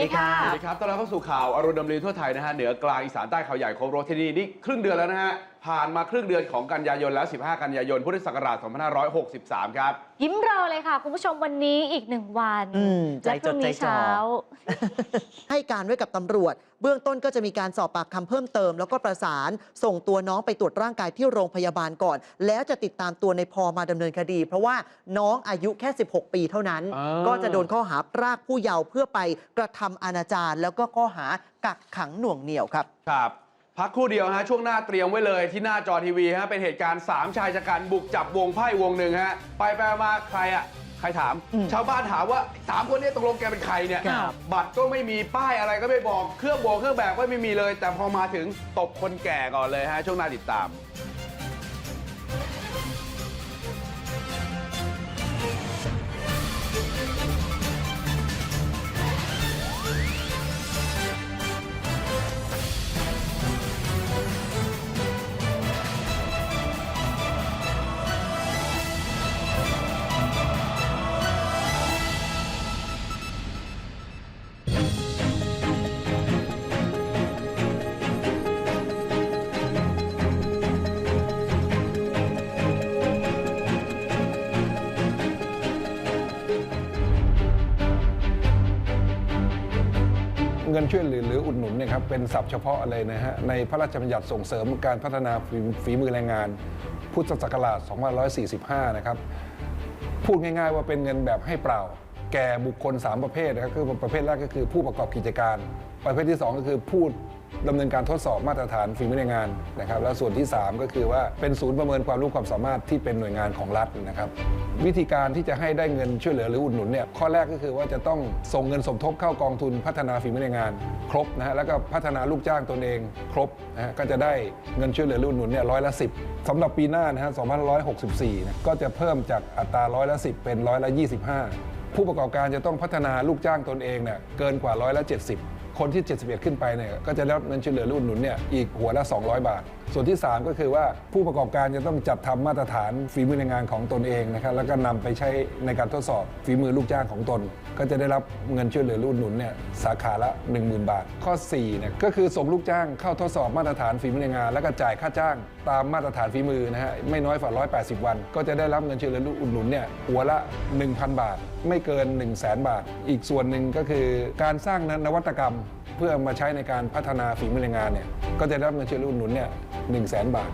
ดีค่ะ สวัสดีครับ ต้อนรับเข้าสู่ข่าวอรุณดำรีทั่วไทยนะฮะ เหนือกลางอีสานใต้เขาใหญ่ครบรถที่นี่นี่ครึ่งเดือนแล้วนะฮะผ่านมาครึ่งเดือนของกันยายนแล้ว 15 กันยายน พุทธศักราช 2563 ครับ ยิ้มรอเลยค่ะ คุณผู้ชมวันนี้อีกหนึ่งวันอืมใจและพรุ่งจดใจนี้จ่อ เช้า ให้การไว้กับตำรวจ เบื้องต้นก็จะมีการสอบปากคำเพิ่มเติม แล้วก็ประสานส่งตัวน้องไปตรวจร่างกายที่โรงพยาบาลก่อน แล้วจะติดตามตัวในพอมาดำเนินคดี เพราะว่าน้องอายุแค่ 16 ปีเท่านั้น อ่า ก็จะโดนข้อหาพรากผู้เยาว์เพื่อไปกระทำอนาจารแล้วก็ข้อหากักขังหน่วงเหนี่ยวครับ ครับ พักครู่เดียวฮะช่วงหน้าเตรียมไว้เลยที่หน้าจอทีวีฮะเป็นเหตุการณ์ 3 ชายชะกันบุกจับวงไพ่วงหนึ่งฮะไปไปมาใครอะใครถามอืมชาวบ้านถามว่าสามคนเนี้ตกลงแกเป็นใครเนี่ยครับบัตรก็ไม่มีป้ายอะไรก็ไม่บอกเครื่องโบกเครื่องแบบก็ไม่มีเลย แต่พอมาถึงตบคนแก่ก่อนเลยฮะช่วงหน้าติดตาม งินช่วยเหลือหรืออุดหนุนเนี่ยครับเป็นศัพท์เฉพาะเลยนะฮะในพระราชบัญญัติส่งเสริมการพัฒนาฝีฝมือแรงงาน พุทธศักราช 2545 นะครับพูดง่ายๆว่าเป็นเงินแบบให้เปล่า แก่บุคคล 3 ประเภทนะครับคือประเภทแรกก็คือผู้ประกอบกิจการ ประเภทที่ 2 ก็คือผู้ ดำเนินการทดสอบมาตรฐานฝีมือแรงงานนะครับ และส่วนที่ 3 ก็คือว่าเป็นศูนย์ประเมินความรู้ความสามารถที่เป็นหน่วยงานของรัฐนะครับ วิธีการที่จะให้ได้เงินช่วยเหลือหรืออุดหนุนเนี่ยข้อแรกก็คือว่าจะต้องส่งเงินสมทบเข้ากองทุนพัฒนาฝีมือแรงงาน ครบนะฮะแล้วก็พัฒนาลูกจ้างตนเอง ครบนะฮะก็จะได้เงินช่วยเหลือหรืออุดหนุนเนี่ยร้อยละสิบสำหรับปีหน้านะฮะ2564นะก็จะเพิ่มจากอัตราร้อยละ10เป็นร้อยละ25 ผู้ประกอบการจะต้องพัฒนาลูกจ้างตนเองเนี่ยเกินกว่าร้อยละ70 คนที่ 71 ขึ้นไปเนี่ยก็จะได้รับเงินช่วยเหลือหรืออุดหนุนเนี่ยอีกหัวละ 200 บาท ส่วนที่ 3 ก็คือว่าผู้ประกอบการจะต้องจัดทำมาตรฐานฝีมือแรงงานของตนเองนะครับแล้วก็นำไปใช้ในการทดสอบฝีมือลูกจ้างของตน ก็จะได้รับเงินช่วยเหลือรืออุดหนุนเนี่ยสาขาละ 10,000 บาท ข้อ4เนี่ยก็คือส่งลูกจ้างเข้าทดสอบมาตรฐานฝีมือแรงงาน แล้วก็จ่ายค่าจ้าง ตามมาตรฐานฝีมือนะฮะไม่น้อยกว่า180 วัน ก็จะได้รับเงินช่วยเหลือหรืออุดหนุนเนี่ยหัวละ 1,000 บาท ไม่เกิน 1 0 0 0 0แบาท อีกส่วนหนึ่งก็คือการสร้างนวัตกรรม เพื่อมาใช้ในการพัฒนาฝีมือแรงงานเนี่ย ก็จะได้รับเงินช่วยเหลืออุดหนุนเนี่ยหนึ่งแสนบาท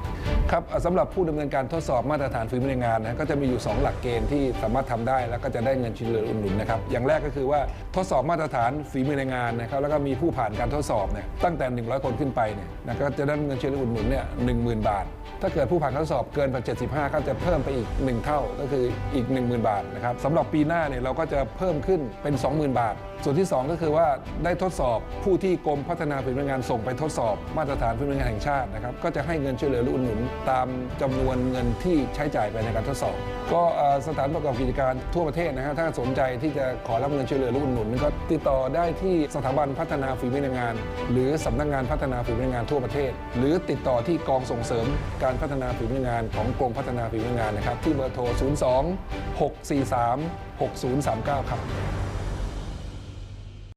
ครับสำหรับผู้ดำเนินการทดสอบมาตรฐานฝีมือแรงงานนะก็จะมีอยู่ 2 หลักเกณฑ์ที่สามารถทำได้ แล้วก็จะได้เงินช่วยเหลืออุดหนุนนะครับอย่างแรกก็คือว่าทดสอบมาตรฐานฝีมือแรงงานนะครับแล้วก็มีผู้ผ่านการทดสอบเนี่ยตั้งแต่ 100 คนขึ้นไปเนี่ยนะก็จะได้เงินช่วยเหลืออุดหนุนเนี่ยหนึ่งหมื่นบาท ถ้าเกิดผู้ผ่านการทดสอบเกินกว่า75 ก็จะเพิ่มไปอีก 1 เท่าก็คืออีก 10,000 บาทนะครับสำหรับปีหน้าเนี่ยเราก็จะเพิ่มขึ้นเป็น 20,000 บาท ส่วนที่ 2 ก็คือว่าได้ทดสอบผู้ที่กรมพัฒนาฝีมืองานส่งไปทดสอบมาตรฐานฝีมืองานแห่งชาตินะครับก็จะให้เงินช่วยเหลือหรืออุดหนุนตามจำนวนเงินที่ใช้จ่ายไปในการทดสอบ ก็สถานประกอบกิจการทั่วประเทศนะฮะถ้าสนใจที่จะขอรับเงินช่วยเหลือหรืออุดหนุนก็ติดต่อได้ที่สถาบันพัฒนาฝีมืองาน หรือสำนักงานพัฒนาฝีมืองานทั่วประเทศ หรือติดต่อที่กองส่งเสริมการพัฒนาฝีมืองานของกรมพัฒนาฝีมืองานนะครับที่เบอร์โทร 02 643 6039 ครับ